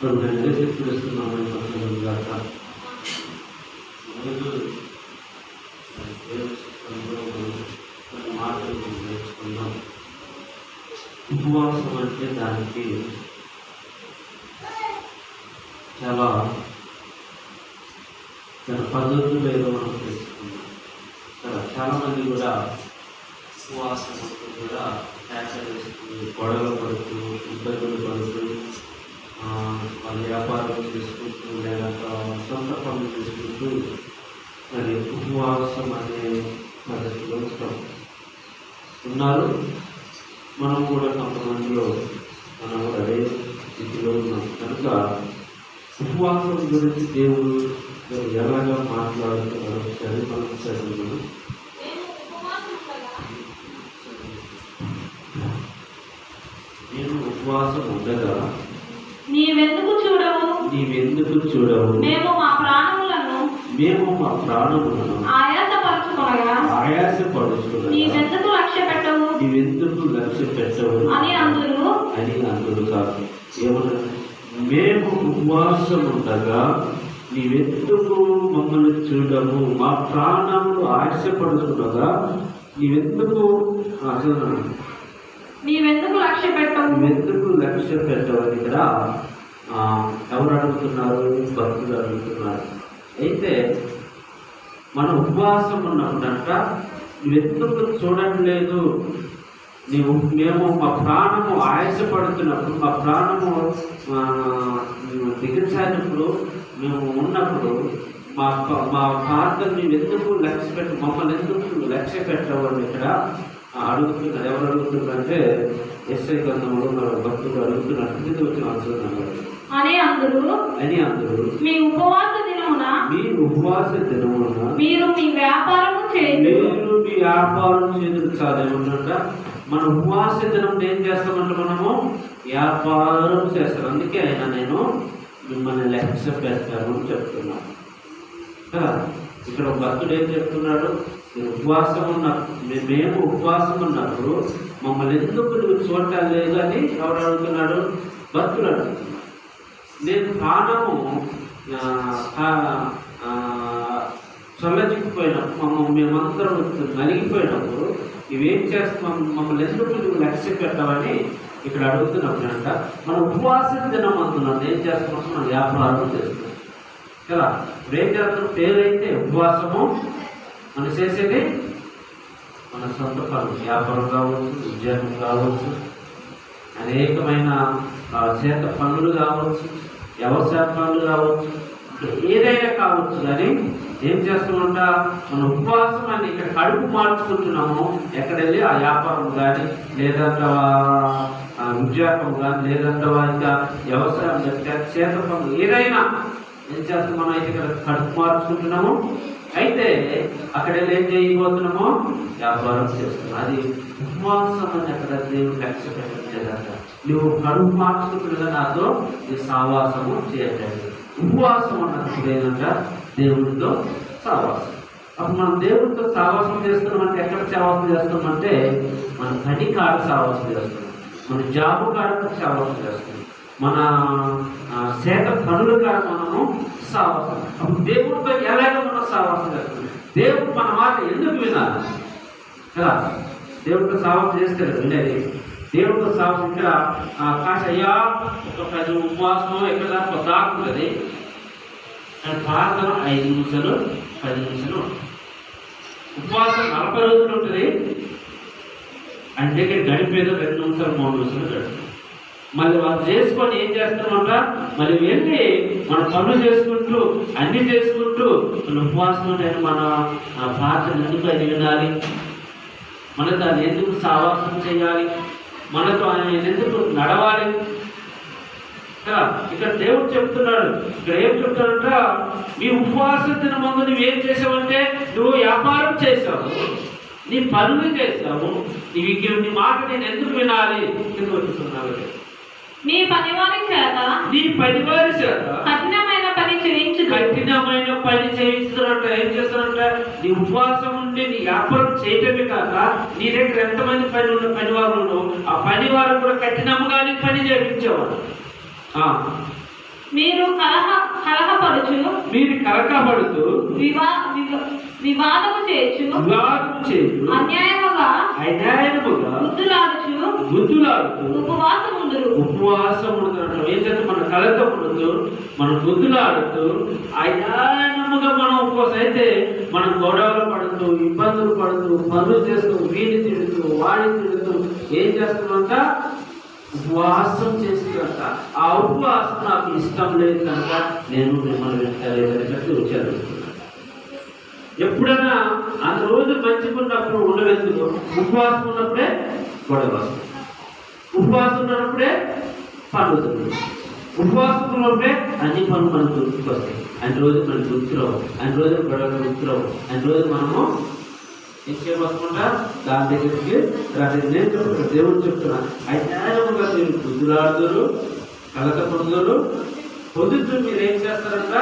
రెండు చెప్పుకొస్తున్నామని పక్కన గాక ఈరోజు మరి దేవుని చిత్తంలో మనం కొన్ని మాటలు మనం నేర్చుకుందాం ఉపవాసం అంటే దానికి చాలా చాలా పద్ధతులు ఏదో మనం తెలుసుకుందాం చాలా చాలా మంది కూడా ఉపవాసం అంటూ కూడా హ్యాకర్ వేసుకుని గొడవలు పడుతూ ఇబ్బందులు పడుతూ ఆ, వాళ్ళ వ్యాపారం చేసుకుంటూ లేదా సొంత పనులు చేసుకుంటూ మరి ఉపవాసం అనే పద్ధతిలో ఉంటాం. ఉన్నారు. మనం కూడా కొంతమందిలో మనం కూడా అదే స్థితిలో ఉన్నాం. కనుక ఉపవాసం గురించి దేవుడు ఎలాగా మాట్లాడుతున్నారు సరే మనం. చదువుతున్నాం నేను ఉపవాసం ఉండగా నీవెందుకు చూడవు? నీవెందుకు చూడవు? మేము మా ప్రాణములను మేము మా ప్రాణములను ఆయాసపరచుకొనగా ఆయాసపడుచుకున్నాను నీవెందుకు లక్ష్య పెట్టవు? నీవెందుకు లక్ష్య పెట్టవు? అని అందురు. అని అందుడు కాదు. ఏమన్నా మేము ఉపవాసం ఉండగా నీవెందుకు మమ్మల్ని చూడము? మా ప్రాణములు ఆశపడుచుండగా నీవెందుకు అసలు నీవెందుకు లక్ష్య పెట్టవు? ఎందుకు లక్ష్య పెట్టవని ఇక్కడ? ఎవరు అడుగుతున్నారు? భక్తులు అడుగుతున్నారు. అయితే మన ఉపవాసం ఉన్నప్పుడంట నువ్వెందుకు చూడట్లేదు? నీవు మేము మా ప్రాణము ఆయాసపడుతున్నప్పుడు మా ప్రాణము ఆ, మేము ఉన్నప్పుడు మా మా ప్రార్థన నీవెందుకు లక్ష్య పెట్ట మమ్మల్ని ఎందుకు లక్ష్య పెట్టవని ఇక్కడ ఆ, అడుగుతున్నారు ఎవరు అడుగుతున్నారు అంటే ఎస్ఐ గ్రంథంలో మన భక్తులు అడుగుతున్నారు. కింద వచ్చిన ఆన్సర్ అని అందురు అని అందరూ మీ ఉపవాస దినమున మీ ఉపవాస దినమున మీరు మీ వ్యాపారము చేయండి మీరు మీ వ్యాపారం చేతులు చాలేమన్నట మన ఉపవాస దినం ఏం చేస్తామంటే మనము? వ్యాపారం చేస్తాం అందుకే ఆయన నేను మిమ్మల్ని లక్ష్య పెడతాను అని చెప్తున్నాను ఇక్కడ భక్తుడు ఏం చెప్తున్నాడు? ఉపవాసం ఉన్న మేము ఉపవాసం ఉన్నప్పుడు మమ్మల్ని ఎందుకు నువ్వు చూడటం లేదు అని ఎవరు అడుగుతున్నాడు? భక్తులు అడుగుతున్నాడు నేను ప్రాణము ఆ, చల్లచిక్కిపోయినప్పుడు మమ్మల్ని మేమందరం నలిగిపోయినప్పుడు ఇవేం చేస్తాం? మమ్మల్ని ఎందుకు నువ్వు లక్ష్య పెట్టావని ఇక్కడ అడుగుతున్నప్పుడు అంట మన ఉపవాసం దినం అంటున్నాను ఏం చేస్తున్నాం మనం వ్యాపారం చేస్తున్నాం కదా? ఇప్పుడు ఏం చేస్తున్నాం పేరైతే ఉపవాసము మనం చేసేది మన సొంత పనులు వ్యాపారం కావచ్చు ఉద్యోగం కావచ్చు అనేకమైన చేత పనులు కావచ్చు వ్యవసాయ పనులు కావచ్చు ఏదైనా కావచ్చు. కానీ ఏం చేస్తామంట? మన ఉపవాసం అని ఇక్కడ కడుపు మార్చుకుంటున్నాము. ఎక్కడ వెళ్ళి ఆ వ్యాపారం కానీ లేదంటే ఉద్యోగం కానీ లేదంటే ఇంకా వ్యవసాయం చేత పనులు ఏదైనా ఏం చేస్తాం? మనం అయితే ఇక్కడ కడుపు మార్చుకుంటున్నాము. అయితే అక్కడ ఏం చేయబోతున్నామో? వ్యాపారం చేస్తున్నాం. అది ఉపవాసం అని అక్కడ దేవుడు లక్ష్య పెట్టలేదంట నువ్వు కడుపు నాతో నీ సావాసము చేయట్లేదు ఉపవాసం అన్నప్పుడు ఏంటంట దేవుడితో సావాసం. అప్పుడు మనం దేవుడితో సావాసం చేస్తున్నామంటే ఎక్కడ సావాసం చేస్తామంటే మన పని కాడ సావాసం చేస్తున్నాం. మన జాబు కాడ సావాసం చేస్తున్నాం. మన ఆ, చేత పనులు కాడ మనము సావాసం. అప్పుడు దేవుడితో ఎలాగ మనం సావాసం చేస్తున్నాం దేవుడు మన మాట ఎందుకు వినాలి? కదా? దేవుడితో సావాసం చేస్తే ఉండేది. వినేది దేవుడితో సావాసం ఇక్కడ కాశయ్యా ఒక పది ఉపవాసం ఎక్కడ ఒక దాకుంటుంది ప్రార్థన ఐదు నిమిషాలు పది నిమిషాలు ఉంటుంది. ఉపవాసం నలభై రోజులు ఉంటుంది. అంటే ఇక్కడ గడిపేదో రెండు నిమిషాలు మూడు నిమిషాలు గడుపుతుంది మళ్ళీ వాళ్ళు చేసుకొని ఏం చేస్తామంట మళ్ళీ వెళ్ళి మన పనులు చేసుకుంటూ అన్ని చేసుకుంటూ మన ఉపవాసం మన ఆ ప్రార్థన ఎందుకు అది వినాలి? మన దాన్ని ఎందుకు సావాసం చేయాలి? మనతో ఆయన ఎందుకు నడవాలి? కదా ఇక్కడ దేవుడు చెప్తున్నాడు. ఇక్కడ ఏం చెప్తాడంట నీ ఉపవాస దినమందు నువ్వు ఏం చేసావంటే నువ్వు వ్యాపారం చేసావు. నీ పనులు చేసావు. నీ నీ మాట నేను ఎందుకు వినాలి? కింద వచ్చుతున్నావు మీ పనివారి చేత నీ పనివారి చేత కఠినమైన పని చేయించు కఠినమైన పని చేయిస్తున్నట్ట ఏం చేస్తారంట? నీ ఉపవాసం ఉండి నీ వ్యాపారం చేయటమే కాక నీ దగ్గర ఎంతమంది పని ఉన్న పని వారు ఉన్నారో, ఆ పని వారు కూడా కఠినంగా నీ పని చేయించేవారు ఆ, మీరు కలహ కలహపడుచు మీరు కలకబడుతూ వివా వివ- వివాదము చేయొచ్చు వివాదం చేయు అన్యాయముగా అన్యాయముగా బుద్ధులాడుచు బుద్ధులాడుతూ ఉపవాసముందురు. ఉపవాసం ఉండదు ఏం చేస్తే మన కలత ఉండదు మన బుద్ధులాడుతూ అన్యాయముగా మనం ఉపవాసం అయితే మనం గొడవలు పడుతూ ఇబ్బందులు పడుతూ పనులు చేస్తూ వీడిని తిడుతూ వాడిని తిడుతూ ఏం చేస్తామంట ఉపవాసం చేసి కనుక ఆ ఉపవాసం నాకు ఇష్టం లేదు కనుక నేను మిమ్మల్ని వెంటలేదని చెప్పి వచ్చాను ఎప్పుడైనా ఆ రోజు మంచిగున్నప్పుడు ఉండవెందుకు? ఉపవాసం ఉన్నప్పుడే గొడవ ఉపవాసం ఉన్నప్పుడే పండుతుంది ఉపవాసం ఉన్నప్పుడే అన్ని పనులు మనకు గుర్తుకొస్తాయి. అన్ని రోజు మనకు గుర్తురావు. అన్ని రోజు గొడవలు గుర్తురావు. అన్ని రోజు మనము ఏం చేయబోకుండా దాని దగ్గరికి దాని నేను చెప్తున్నా దేవుడు చెప్తున్నా. అజ్ఞానముగా మీరు బుద్ధులాడుదురు కలత పొందురు పొద్దుతూ మీరు ఏం చేస్తారంట?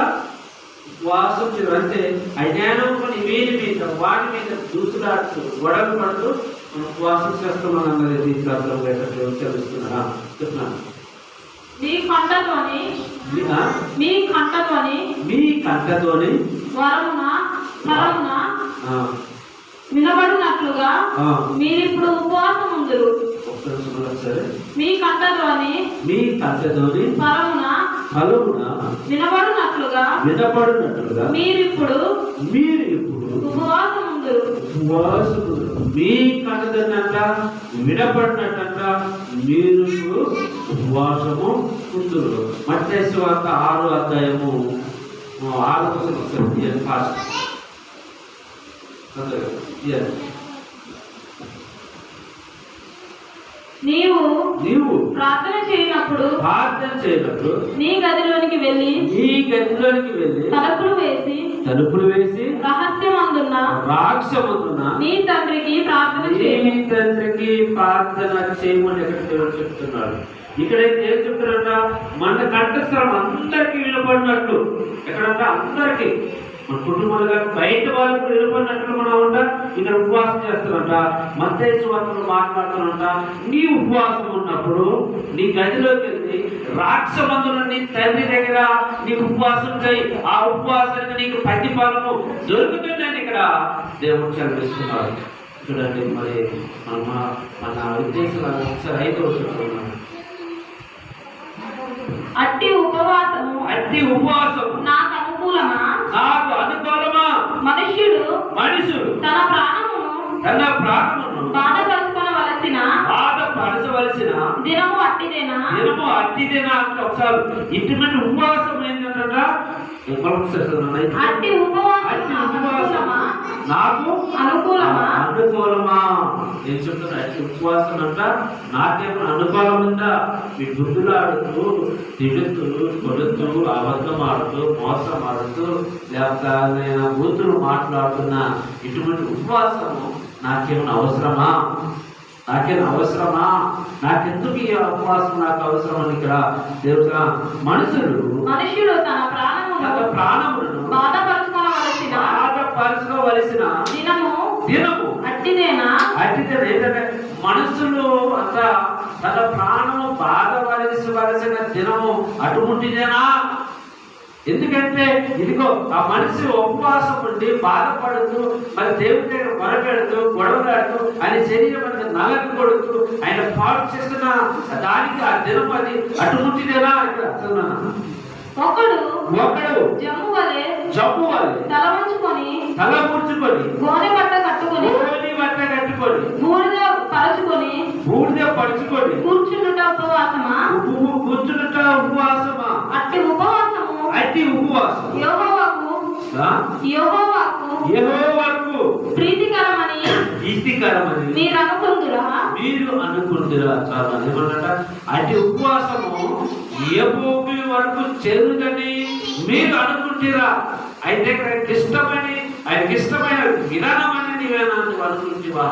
ఉపవాసం అంటే అజ్ఞానముగా వీరి మీద వాటి మీద దూసులాడుతూ గొడవలు పడుతూ ఉపవాసం చేస్తున్నాం అన్నది దీనికి అర్థం లేకపోతే తెలుస్తున్నా చెప్తున్నాను మీ కంటతోని మీ- కంటతోని మీ కంటతోని వరమున ఫలమున వినబడినట్లుగా ఆ, మీరిప్పుడు ఉపవాసం ఉందరు. మీ కంటతోని మీ కంటతోని ఫలమున ఫలమున వినబడినట్లుగా వినపడినట్లుగా మీరిప్పుడు మీరు ఇప్పుడు ఉపవాసం ఉందరు ఉపవాసము మీ కన్నదన్నట వినపడినట్టంట మీరు ఇప్పుడు ఉపవాసము ఉందురు. మత్తయి వార్త ఆరు అధ్యాయము ఆరు ఫాస్ట్ నీవు నీవు ప్రార్థన చేయనప్పుడు ప్రార్థన చేయనప్పుడు నీ గదిలోనికి వెళ్ళి నీ గదిలోనికి వెళ్ళి తలుపులు వేసి తలుపులు వేసి రహస్యమందున్న రాక్షముతున్న నీ తండ్రికి ప్రార్థన నీ తండ్రికి ప్రార్థన చేయమని ఎక్కడ చెప్తున్నాడు. ఇక్కడైతే ఏం చెప్తున్నారంట మన కంఠస్వరం అందరికీ వినపడినట్టు. ఎక్కడంటే అందరికీ. మన కుటుంబాలుగా బయట వాళ్ళకు వినపడినట్లు మనం ఉంట ఇక్కడ ఉపవాసం చేస్తున్నట మత్తయి వార్తలు మాట్లాడుతున్నట నీ ఉపవాసం ఉన్నప్పుడు నీ గదిలోకి వెళ్ళి రాక్షమందున నీ తండ్రి దగ్గర నీకు ఉపవాసం చేయి ఆ ఉపవాసానికి నీకు ప్రతిఫలము దొరుకుతుందని ఇక్కడ దేవుడు చదివిస్తున్నారు. చూడండి మరి మన మన ఉద్దేశం ఒకసారి ఐదో అట్టి ఉపవాసము అట్టి ఉపవాసం నాకు అనుకూలమా నాకు అనుకూలమా మనుష్యుడు మనుషుడు తన ప్రాణమును తన ప్రాణమును బాధపరచవలసిన దినము అట్టిదేనా? దినము అట్టిదేనా అంటే ఒకసారి ఇటువంటి ఉపవాసం ఏంటంట అట్టి ఉపవాసం నాకు అనుకూలమా? నాకు అనుకూలమా. నేను చెప్తున్నా అట్టి ఉపవాసం అంట నాకేమైనా అనుకూలం ఉందా? మీ బుద్ధులాడుతూ తిడుతూ కొడుతూ అబద్ధం ఆడుతూ మోసం ఆడుతూ లేకపోతే నేను బూతులు మాట్లాడుతున్న ఇటువంటి ఉపవాసము నాకేమైనా అవసరమా? నాకేమైనా అవసరమా? నాకెందుకు ఈ ఉపవాసం? నాకు అవసరం అని ఇక్కడ దేవుడా మనుషులు మనుష్యుడు తన ప్రాణమును ప్రాణములను బాధపరుచుకొనవలసిన బాధపరచుకోవలసిన దినము దినము అట్టిదేనా? అయితే ఏంటంటే మనసులో అంత తన ప్రాణము బాధపరచవలసిన దినము అటువంటిదేనా ఎందుకంటే ఇదిగో ఆ మనిషి ఉపవాసం ఉండి బాధపడుతూ మరి దేవుడి దగ్గర మొరపెడుతూ గొడవలాడుతూ ఆయన శరీరం మీద నలకు కొడుతూ ఆయన పాటు చేస్తున్న దానికి ఆ దినం అది అటువంటిదేనా ఇక్కడ అసలు ఒకడు ఒకడు జమ్ము వలె జబ్బు వాళ్ళు తల ఉంచుకొని తల కూర్చుకొని గోనె బట్ట కట్టుకొని గోని బట్ట కట్టుకొని బూడిద పరచుకొని బూడిద పడుచుకొని కూర్చుండుట ఉపవాసమా? కూర్చున్నట ఉపవాసమా? అట్టి ఉపవాసము అట్టి ఉపవాసం యెహోవాకు? యెహోవాకు వరకు ప్రీతికరమని ఈతికరమని మీరు అనుకుందురా? మీరు అనుకుంటున్నారు పొందిరా చాలా మంది ఏమంటారట అటు ఉపవాసము ఏ భూమి వరకు చేరుదని మీరు అనుకుంటారా? అయితే ఆయనకి ఇష్టమని ఆయనకి ఇష్టమైన విధానం అని నీవేనా నువ్వు అనుకుంటువా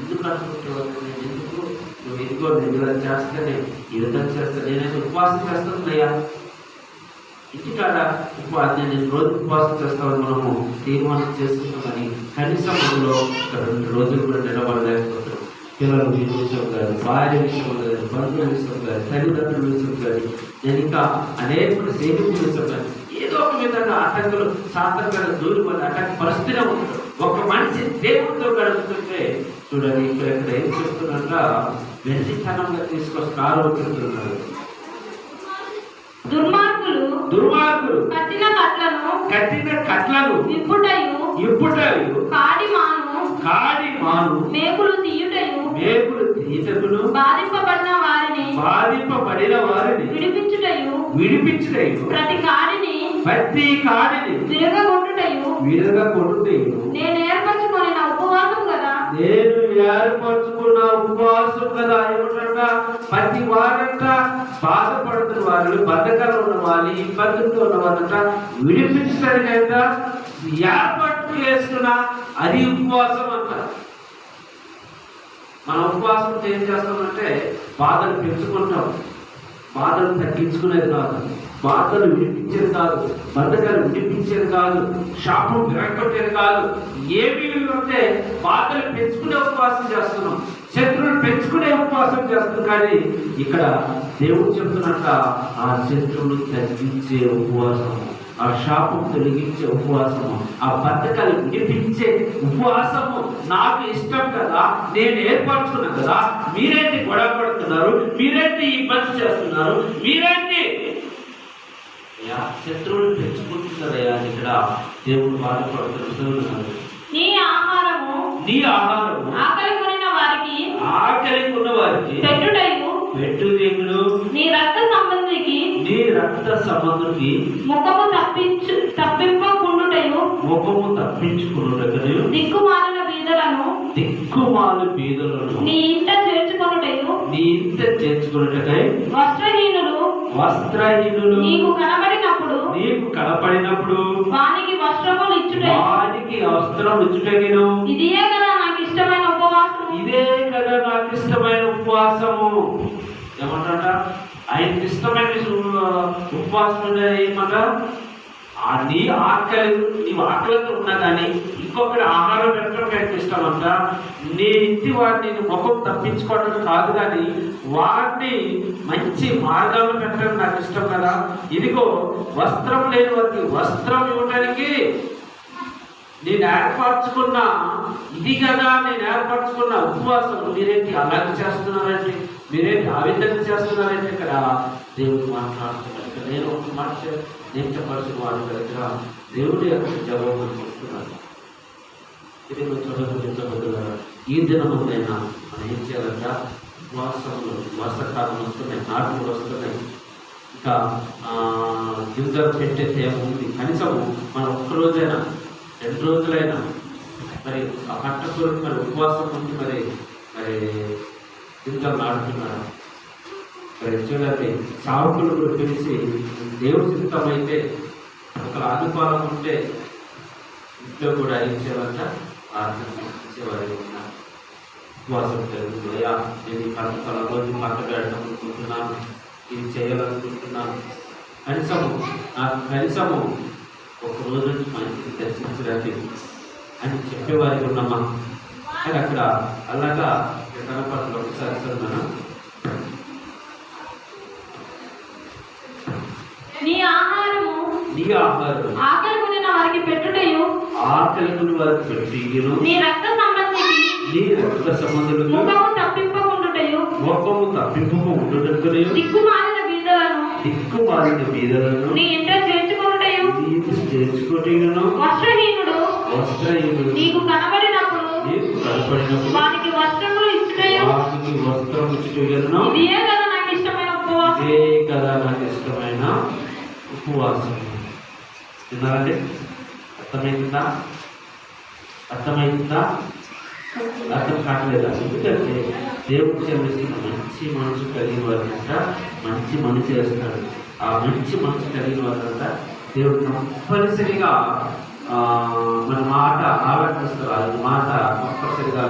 ఎందుకు అనుకుంటావు నేను ఎందుకు? నువ్వు ఎందుకో నేను ఇలా చేస్తేనే ఈ విధంగా చేస్తే నేనైతే ఉపవాసం చేస్తుందయ్యా ఇంటికాడ ఉపవాసం నేను రోజు ఉపవాసం చేస్తామని మనము తీర్మానం చేసుకున్నాం కానీ కనీసం మనలో రెండు రోజులు కూడా నిలబడలేకపోతున్నాం. పిల్లల విషయం కానీ భార్య విషయం కానీ బంధువుల విషయం కానీ తల్లిదండ్రుల విషయం కానీ నేను ఇంకా అనేక సేవికుల విషయం కానీ ఏదో ఒక విధంగా ఆటంకులు సాంతంగా దూరి పడి అటాక్ పరిస్థితిలో ఉంటాడు ఒక మనిషి దేవుడితో గడుపుతుంటే చూడండి ఇక్కడ ఇక్కడ ఏం చెప్తున్నట్ట వెండితనంగా తీసుకొచ్చి ఆరోగ్యంటున్నారు దుర్మార్గులు దుర్మార్గులు కట్టిన కట్లను కట్టిన కట్లను విప్పుటయు ఇప్పుటయు కాడి మాను కాడి మాను మేకులు తీయుటయు మేకులు తీతకును బాధింపబడిన వారిని బాధింపబడిన వారిని విడిపించుటయు విడిపించడయు ప్రతి కాడిని ప్రతి కాడిని విరగొట్టుటయు విరగా కొడుతేను నేను ఏర్పరచుకొని నా ఉపవాసం కదా? నేను ఏర్పరచుకున్న ఉపవాసం కదా? ఏమంటాడ ప్రతి వారంట బాధపడుతున్న వాళ్ళు బద్ధకాలు ఉన్న వాళ్ళు ఇబ్బందులతో ఉన్న వాళ్ళంట విడిపించడానికంట ఏర్పాటు చేసుకున్న అది ఉపవాసం అంటారు మన ఉపవాసం ఏం చేస్తామంటే బాధను పెంచుకుంటాం. బాధను తగ్గించుకునేది కాదు. బాధను విడిపించేది కాదు. బంధకాలు విడిపించేది కాదు. షాపు విరగొట్టేది కాదు. ఏమి ఉంటే బాధలు పెంచుకునే ఉపవాసం చేస్తున్నాం. శత్రువులు పెంచుకునే ఉపవాసం చేస్తున్నాం కానీ ఇక్కడ దేవుడు చెప్తున్నట్ట ఆ శత్రువులు తగ్గించే ఉపవాసం ఆ శాపం తొలగించే ఉపవాసము ఆ బద్ధకాలు విడిపించే ఉపవాసము నాకు ఇష్టం కదా నేను ఏర్పరచుకున్నా కదా మీరేంటి గొడవ పడుతున్నారు మీరేంటి ఇబ్బంది చేస్తున్నారు మీరేంటి? శత్రువులు పెంచుకుంటున్నారయ్యా ఇక్కడ దేవుడు బాధపడుతున్నారు నీ ఆహారము నీ ఆహారము ఆకలి కొనిన వారికి ఆకలి ఉన్న వారికి పెట్టు దేవుడు నీ రక్త నీ రక్త సంబంధుకి ముఖము తప్పించు తప్పింపకుండుటయు ముఖము తప్పించుకున్నటకను దిక్కుమాలిన బీదలను దిక్కుమాలు బీదలను నీ ఇంట చేర్చుకొనుటయు నీ ఇంట చేర్చుకున్నటకై వస్త్రహీనులు వస్త్రహీనులు నీకు కనబడినప్పుడు నీకు కనపడినప్పుడు వానికి వస్త్రములు ఇచ్చుటయు. వారికి వస్త్రం ఇచ్చుటగిను ఇదియే కదా నాకు ఇష్టమైన ఉపవాసం ఇదే కదా నాకు ఇష్టమైన ఉపవాసము. ఏమంటాడ ఆయనకి ఇష్టమైన ఉపవాసం ఏమన్నా ఏమంట ఆ నీ ఆకలి నీవు ఆకలితో ఉన్నా కానీ ఇంకొకటి ఆహారం పెట్టడం నాకు ఇష్టం అంట నీ ఇంటి ముఖం తప్పించుకోవడం కాదు కానీ వాటిని మంచి మార్గాలు పెట్టడం నాకు ఇష్టం కదా. ఇదిగో వస్త్రం లేని వారికి వస్త్రం ఇవ్వడానికి నేను ఏర్పరచుకున్న ఇది కదా నేను ఏర్పరచుకున్న ఉపవాసం మీరేంటి అలాగే చేస్తున్నారంటే మీరేంటి ఆ విధంగా చేస్తున్నారంటే ఇక్కడ. దేవుడు మాట్లాడుతున్నారు ఇక్కడ నేను ఒక మాట నేర్చపరచిన వాడి దగ్గర దేవుడి యొక్క జవాబు చూస్తున్నాను. ఇది చదువుతున్నా ఈ దినములైనా మనం ఏం చేయాలంట? ఉపవాసములు వర్షకాలం వస్తున్నాయి నాటులు వస్తున్నాయి. ఇంకా ఆ, గింజలు పెట్టే తేమ ఉంది. కనీసం మనం ఒక్క రోజైనా రెండు రోజులైనా మరి ఆ పంట కొరకు మరి ఉపవాసం ఉంది మరి మరి గింజలు ఆడుతున్నారు. మరి చూడండి సావుకులు కూడా పిలిచి దేవుడు సిద్ధమైతే ఒక ఆదిపాలం ఉంటే ఇంట్లో కూడా ఇచ్చేవంట చేయాలంట? ప్రార్థన చేసేవారు ఉన్నారు ఉపవాసం జరుగుతుంది అయ్యా నేను ఈ పంట రోజు పంట పెట్టడం అనుకుంటున్నాను ఇది చేయాలనుకుంటున్నాను. కనీసము నాకు కనీసము ఒక రోజు నుంచి మంచిది దర్శించడానికి అని చెప్పేవారికి ఉన్నామా? కానీ అక్కడ అలాగా కనపడలు ఒకసారి చదువునా నీ ఆహారము నీ ఆహారం ఆకలి కొనిన వారికి పెట్టుటయు? వారికి నీ రక్త సంబంధికి నీ రక్త సంబంధులకు ముఖము తప్పింపకుండుటయు? దిక్కుమాలిన బీదలను? బీదలను. నీ ఇంట చేర్చుకోటిను వస్త్రహీనుడు. వస్త్రహీనుడు. నీకు కనబడినప్పుడు నీకు కనపడినప్పుడు వానికి వస్త్రములు ఇచ్చుటయు? వాటికి వస్త్రం ఇచ్చుటను ఇదియే కదా నాకు ఇష్టమైన ఉపవాసం. ఇదే కదా నాకు ఇష్టమైన ఉపవాసం. విన్నారండి అర్థమైందా? అర్థమైందా? అర్థం కావట్లేదు? ఎందుకంటే దేవుడు క్షమిస్తున్న మంచి మనసు కలిగిన వారంట మంచి మనసు చేస్తాడు. ఆ మంచి మనసు కలిగిన వారంట దేవుడు తప్పనిసరిగా మన మాట ఆలోచిస్తారు అది మాట తప్పనిసరిగా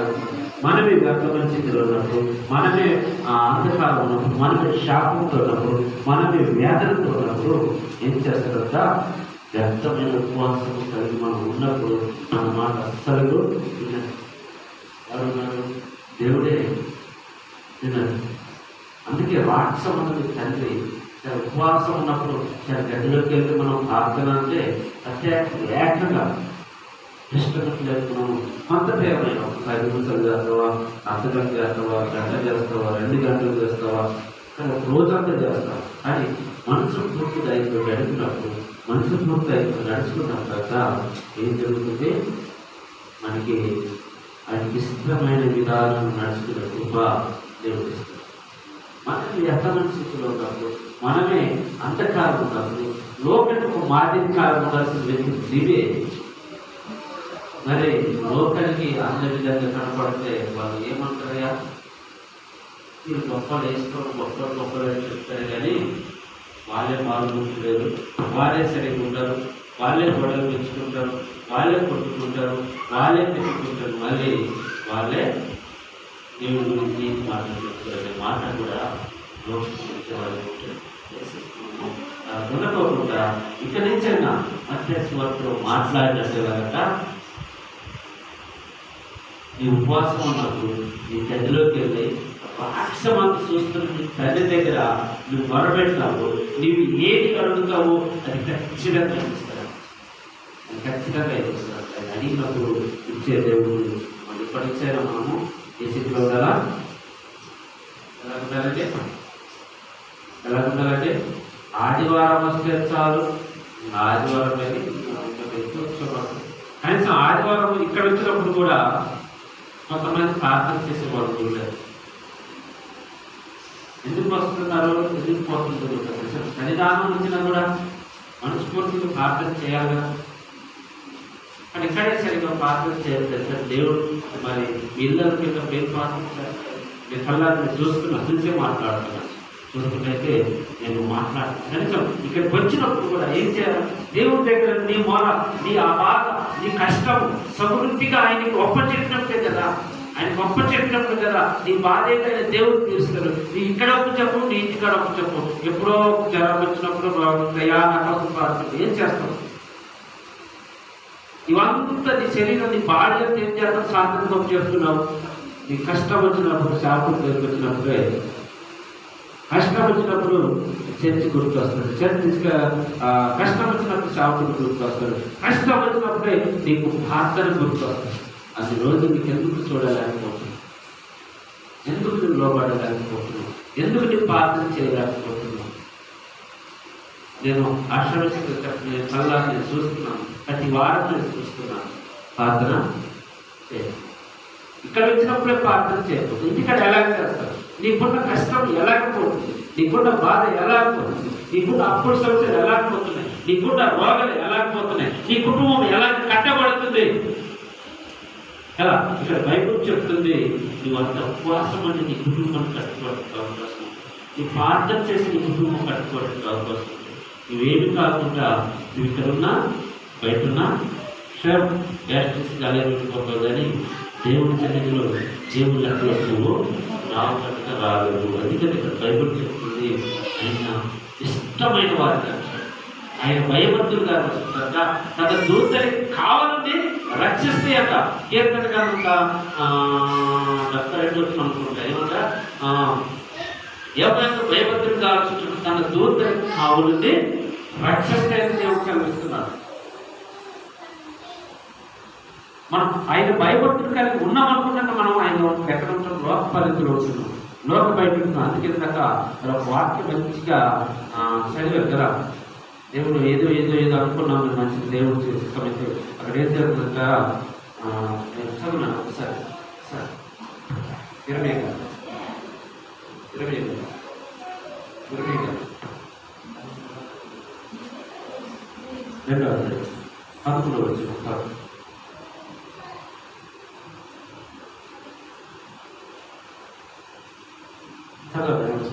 మనమే వ్యర్థమైన స్థితిలో ఉన్నప్పుడు మనమే అంధకారం ఉన్నప్పుడు మనమే శాపంతో ఉన్నప్పుడు మనమే వేదనతో ఉన్నప్పుడు ఏం చేస్తారంట వ్యర్థమైన ఉపవాసం కలిగి మనం ఉన్నప్పుడు మన మాట అస్సలు ఎవరున్నారు? దేవుడే వినరు. అందుకే రాక్షసమున్నది తండ్రి ఉపవాసం ఉన్నప్పుడు చాలా గదిలోకి వెళ్తే మనం ప్రార్థన అంటే అత్యంత ఏకంగా ఇష్టపడి చేస్తున్నాము కొంత ప్రేమైన ఒక పది నిమిషాలు చేస్తావా? అర్ధగంట చేస్తావా? గంట చేస్తావా? రెండు గంటలు చేస్తావా? కానీ ఒక రోజంతా చేస్తాం. కానీ మనసు పూర్తిగా అయిపోయి గడిపినప్పుడు మనసు పూర్తి అయిపోయి నడుచుకున్న తర్వాత ఏం జరుగుతుంది? మనకి అది ఇష్టమైన విధానం నడుచుకునే కృప దేవుడు ఇస్తాడు మనకి స్థితిలో ఉన్నప్పుడు మనమే అంధకారం ఉన్నప్పుడు మాదిరి కాలం ఉండాల్సిన వ్యక్తి నీవే. మరి లోకలికి అన్న విధంగా కనపడితే వాళ్ళు ఏమంటారయ్యా? మీరు గొప్పలు వేసుకోవడం గొప్పలు గొప్పలు అని చెప్తారు కానీ వాళ్ళే పాల్గొంటలేరు వాళ్ళే సరిగ్గా వాళ్ళే గొడవలు పెంచుకుంటారు వాళ్ళే కొట్టుకుంటారు వాళ్ళే పెట్టుకుంటారు. మళ్ళీ వాళ్ళే దేవుడి గురించి మాట్లాడుతుంటారు మాట కూడా లోపించే వాళ్ళు ఉంటారు. ఆ ఉండకోకుండా ఇక్కడి నుంచైనా మధ్యస్వర్తో మాట్లాడినట్టు కనుక నీ ఉపవాసం ఉన్నప్పుడు నీ గదిలోకి వెళ్ళి రాక్షమంత చూస్తున్న తల్లి దగ్గర నువ్వు మొరబెట్టినావు నీవు ఏది అడుగుతావో అది ఖచ్చితంగా ఇస్తాడు అది ఖచ్చితంగా ఇస్తాడు అది అడిగినప్పుడు ఇచ్చే దేవుడు మనం ఇప్పటి మనము ఏ స్థితిలో ఉండాలా? ఎలా ఉండాలంటే ఎలా ఉండాలంటే ఆదివారం వస్తే చాలు ఆదివారం అనేది కనీసం ఆదివారం ఇక్కడ వచ్చినప్పుడు కూడా కొంతమంది ప్రార్థన చేసేవాళ్ళు చూడలేదు. ఎందుకు వస్తున్నారు? ఎందుకు పోతుందో సన్నిధానం వచ్చినా కూడా మనస్ఫూర్తిగా ప్రార్థన చేయాలి కానీ ఇక్కడే సరిగ్గా ప్రార్థన చేయాలి సార్ దేవుడు మరి ఇళ్ళకి కింద పేరు ప్రార్థన చేస్తారు నేను కళ్ళాన్ని చూసుకుని మాట్లాడుతున్నాను చూసుకుంటే నేను మాట్లాడుతాను కనుక ఇక్కడికి వచ్చినప్పుడు కూడా ఏం చేయాలి? దేవుడి దగ్గర నీ మొర నీ ఆ బాధ నీ కష్టం సమృద్ధిగా ఆయనకి ఒప్ప చెప్పినప్పుడే కదా? ఆయన గొప్ప చెప్పినప్పుడు కదా? నీ బాధ ఏంటంటే దేవుడు తీరుస్తారు నీ ఇక్కడ ఒక చెప్పు నీ ఇంటికాడ ఒక చెప్పు. ఎప్పుడో ఒక జ్వరం వచ్చినప్పుడు అయ్యా నా ప్రార్థన ఏం చేస్తావు? ఇవంతా నీ శరీరం నీ బాడీ ఏం చేస్తావు? సాధన చేస్తున్నావు. నీ కష్టం వచ్చినప్పుడు శాపం దగ్గరికి వచ్చినప్పుడే కష్టం వచ్చినప్పుడు చర్చి గుర్తు వస్తుంది. చర్చి కష్టం వచ్చినప్పుడు శాపకుడు గుర్తు వస్తాడు కష్టం వచ్చినప్పుడే నీకు ప్రార్థన గుర్తు వస్తుంది. అది రోజు నీకు ఎందుకు చూడలేకపోతున్నావు? ఎందుకు నువ్వు లోపడలేకపోతున్నావు ఎందుకు నీ ప్రార్థన చేయలేకపోతున్నావు? నేను ఆశ్రమించిన మళ్ళా నేను చూస్తున్నాను. ప్రతి వారం నేను చూస్తున్నాను. ప్రార్థన చేయాలి ఇక్కడ వచ్చినప్పుడే ప్రార్థన చేయకూడదు ఇంటికాడ ఎలా చేస్తారు నీకున్న కష్టం ఎలాగపోతుంది? నీకున్న బాధ ఎలాగపోతుంది? నీకున్న అప్పుడు సమస్యలు ఎలాగపోతున్నాయి? నీకున్న రోగాలు ఎలాగపోతున్నాయి? నీ కుటుంబం ఎలా కట్టబడుతుంది? ఎలా? ఇక్కడ బైబుల్ చెప్తుంది నువ్వు అంత ఉపవాసం అంటే నీ కుటుంబం కట్టుకోవడానికి అవకాశం ఉంది. నీ ప్రార్థన చేసి నీ కుటుంబం కట్టుకోవడానికి అవకాశం నువ్వేమి కాకుండా నువ్వు ఇక్కడ ఉన్నా బయట ఉన్నా క్షేమ్ గ్యాస్ట్రిక్స్ గాలి పెట్టుకోవాలి కానీ దేవుడి సన్నిధిలో దేవుడి లెక్కలో నువ్వు రావకుండా రాగలదు అందుకని ఇక్కడ బైబుల్ చెప్తుంది ఆయన ఇష్టమైన వారికి ఆయన భయభక్తులు గారు వస్తుందట. తన దూతని కావాలని రక్షిస్తే అట. కీర్తన కనుక డెబ్బై అనుకుంటా ఏమంట? ఆ, ఎవరైనా భయభక్తులు కావాల్సి తన దూతని కావాలని రక్షిస్తే అని దేవుడు కనిపిస్తున్నారు మనం ఆయన భయపడుతున్న కలిగి ఉన్నాం అనుకున్నాక మనం ఆయన ఎక్కడ ఉంటాం లోక పరిధిలో ఉంటున్నాం. లోక బయట అందుకే ఇందాక వాక్యం మంచిగా చదివారు కదా. దేవుడు ఏదో ఏదో ఏదో అనుకున్నాం నేను మంచి దేవుడు చేసుకోమైతే అక్కడ ఏం జరుగుతుందంట నేను చదువున్నాను ఒకసారి. సార్ ఇరవై గారు. ఇరవై ఇరవై గారు. రెండో అధ్యాయం పదకొండు వచ్చిన చదవండి.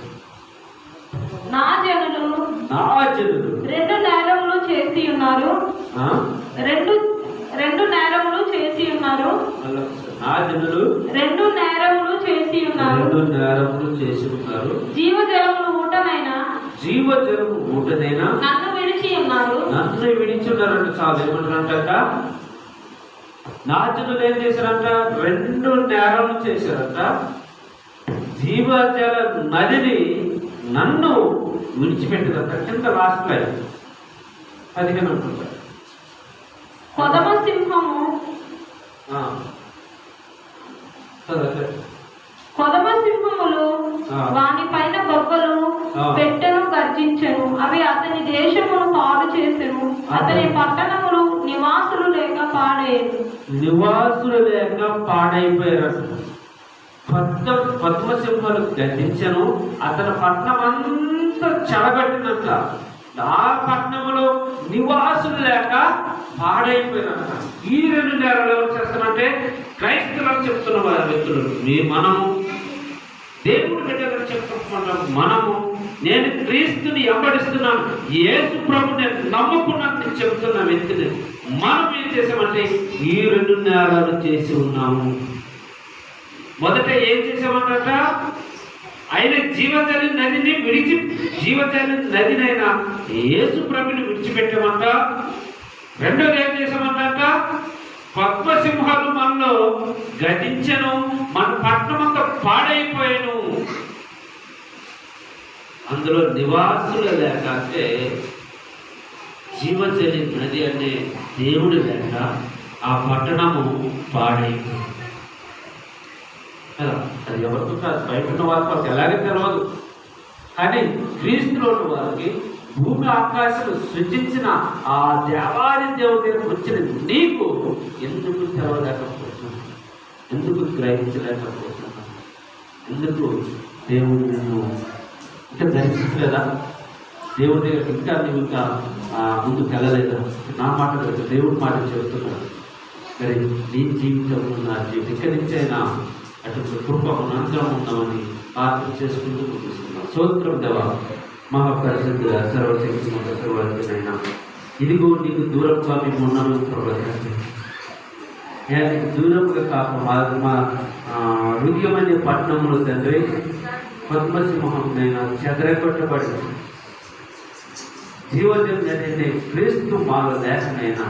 నా జనులు నా జనులు. రెండు నేరములు చేసి ఉన్నారు. ఆ? రెండు రెండు నేరములు చేసి ఉన్నారు. నా జనులు రెండు నేరములు చేసి ఉన్నారు. రెండు నేరములు చేసి ఉన్నారు. జీవజలములు ఊటమైన జీవజలము ఊటనైనా? నన్ను విడిచి ఉన్నారు. నన్ను విడిచున్నారంట చాలు ఏమంటారంట? నా జనులు ఏం చేశారంట? రెండు నేరాలు చేశారంట. జీవజల నదిని నన్ను విడిచిపెట్టిందంట కింద లాస్ట్ లైన్ పదిహేను కొదమ సింహము. కొదమ సింహములు. వాని పైన బొబ్బలు. పెట్టెను గర్జించెను. అవి అతని దేశమును పాడు చేసెను. అతని పట్టణములు నివాసులు లేక పాడేది నివాసులు లేక పాడైపోయారు పద్మ పద్మసింహలు గర్జించను అతని పట్నం అంతా చెడగట్టినట్ల ఆ పట్నంలో నివాసులు లేక పాడైపోయినంత ఈ రెండు నేరాలు ఎవరు చేస్తారంటే క్రైస్తవులకు చెప్తున్న వారి వ్యక్తులు. మీ మనము దేవుడి బిడ్డగా చెప్పుకుంటున్నాం మనము నేను క్రీస్తుని ఎంబడిస్తున్నాను ఏసు ప్రభు నేను నమ్ముకున్నట్టు చెబుతున్న వ్యక్తిని మనం ఏం చేసామంటే ఈ రెండు నేరాలు చేసి ఉన్నాము. మొదట ఏం చేసామన్నట ఆయన జీవజలి నదిని విడిచి జీవజలి నదినైనా యేసు ప్రభుని విడిచిపెట్టామంట. రెండోది ఏం చేసామన్నట పద్మసింహాలు మనలో గతించను మన పట్టణం అంతా పాడైపోయాను. అందులో నివాసులు లేక అంటే జీవజలి నది అనే దేవుడు లేక ఆ పట్టణము పాడైపోయింది. అది ఎవరికి కాదు బయట ఉన్న వారికి ఎలాగే తెలియదు కానీ క్రీస్తులోని వారికి భూమి ఆకాశం సృజించిన ఆ దేవాది దేవుడి వచ్చిన నీకు ఎందుకు తెలవలేకపోతున్నాను ఎందుకు గ్రహించలేకపోతున్నాను ఎందుకు దేవుడు నిన్ను ఇంకా దర్శించలేదా? దేవుడి దగ్గర ఇంకా నువ్వు ఇంకా ఆ, ముందుకు వెళ్ళలేదా నా మాట దేవుడి మాట చెబుతున్నాడు. మరి నీ జీవితం నా జీవితం ఇక్కడి నుంచి అయినా అటువంటి కృప అనంతరం ఉన్నామని ప్రార్థన చేసుకుంటూ ముగిస్తున్నాం. సూత్రం దేవ మహాపరిశుద్ధ సర్వశక్తి సర్వశక్తినైనా ఇదిగో నీకు దూరంగా మేము ఉన్నాము ప్రభావం. దూరంగా కాక మా మా ఆ, పట్టణంలో తండ్రి పద్మసింహంనైనా చెదరగొట్టబడి జీవోదయం జరిగిన క్రీస్తు మాలో లేఖనైనా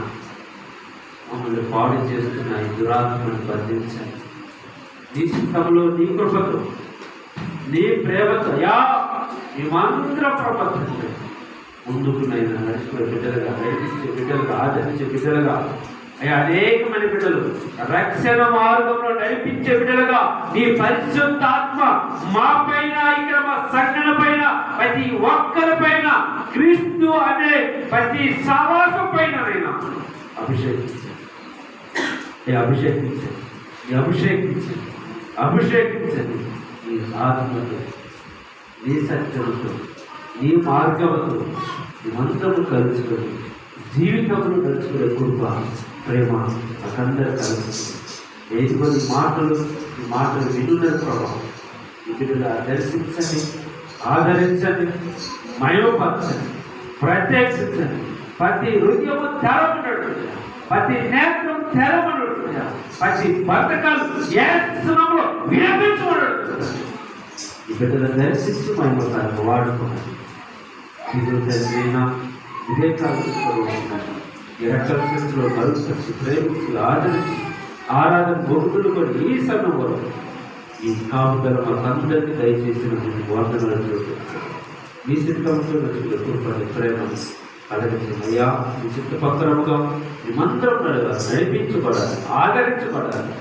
మమ్మల్ని పాడు చేస్తున్న దురాత్మను బంధించండి. నీ చిత్తంలో నీ కృపతో నీ ప్రేమతో యా మేమందరం ప్రపంచంలో ముందుకు నైనా నడుచుకునే బిడ్డలుగా నడిపించే బిడ్డలుగా ఆదరించే బిడ్డలుగా అయ్యా అనేకమైన బిడ్డలు రక్షణ మార్గంలో నడిపించే బిడ్డలుగా నీ పరిశుద్ధాత్మ మా పైన ఇక్కడ మా సంఘన పైన ప్రతి ఒక్కరి పైన క్రీస్తు అనే ప్రతి సవాసం పైన నైనా అభిషేకించండి. ఈ అభిషేకించండి. అభిషేకించండి. నీ ఆత్మతో నీ సత్యంతో నీ మార్గంతో మంత్రము కలుసుకొని జీవితంలో కలుసుకునే కృప ప్రేమ మాకందరూ కలుగుతుంది. ఏది కొన్ని మాటలు ఈ మాటలు వినున్న ప్రభావం. ఈ దర్శించండి ఆదరించండి మయోపరచండి ప్రత్యేకించండి ప్రతి హృదయము తెరవనట్టు ప్రతి నేత్రం తెరవనట్టు ప్రతి బతకాలు ఏసునామలో వినిపించమని ఈ బిడ్డలను దర్శించి మహిమకాలను వాడుకున్నాను ఇది తండ్రినా ఇదే కాలంలో ఈ రక్షణలో కలుసుకొచ్చి ప్రేమించి ఆదరించి ఆరాధన బొగ్గులు కూడా ఈ సమయం వరకు ఈ కాపుదల మాకందరికీ దయచేసిన మీకు వందనాలు చూపిస్తాను మీ చిత్తంతో ప్రేమ అదరించమయ్యా ఈ చుట్టుపక్కలముగా మేమందరం నడగా నడిపించబడాలి ఆదరించబడాలి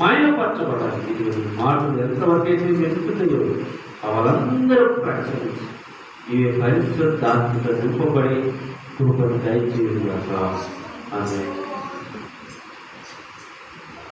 మయపరచబడాలి. ఇది మాటలు ఎంతవరకు అయితే వెళ్తున్నాయో వాళ్ళందరూ ప్రకటించి. ఈ పరిశుద్ధాత్మక నింపబడి కృపను దయచేయదు ఆమె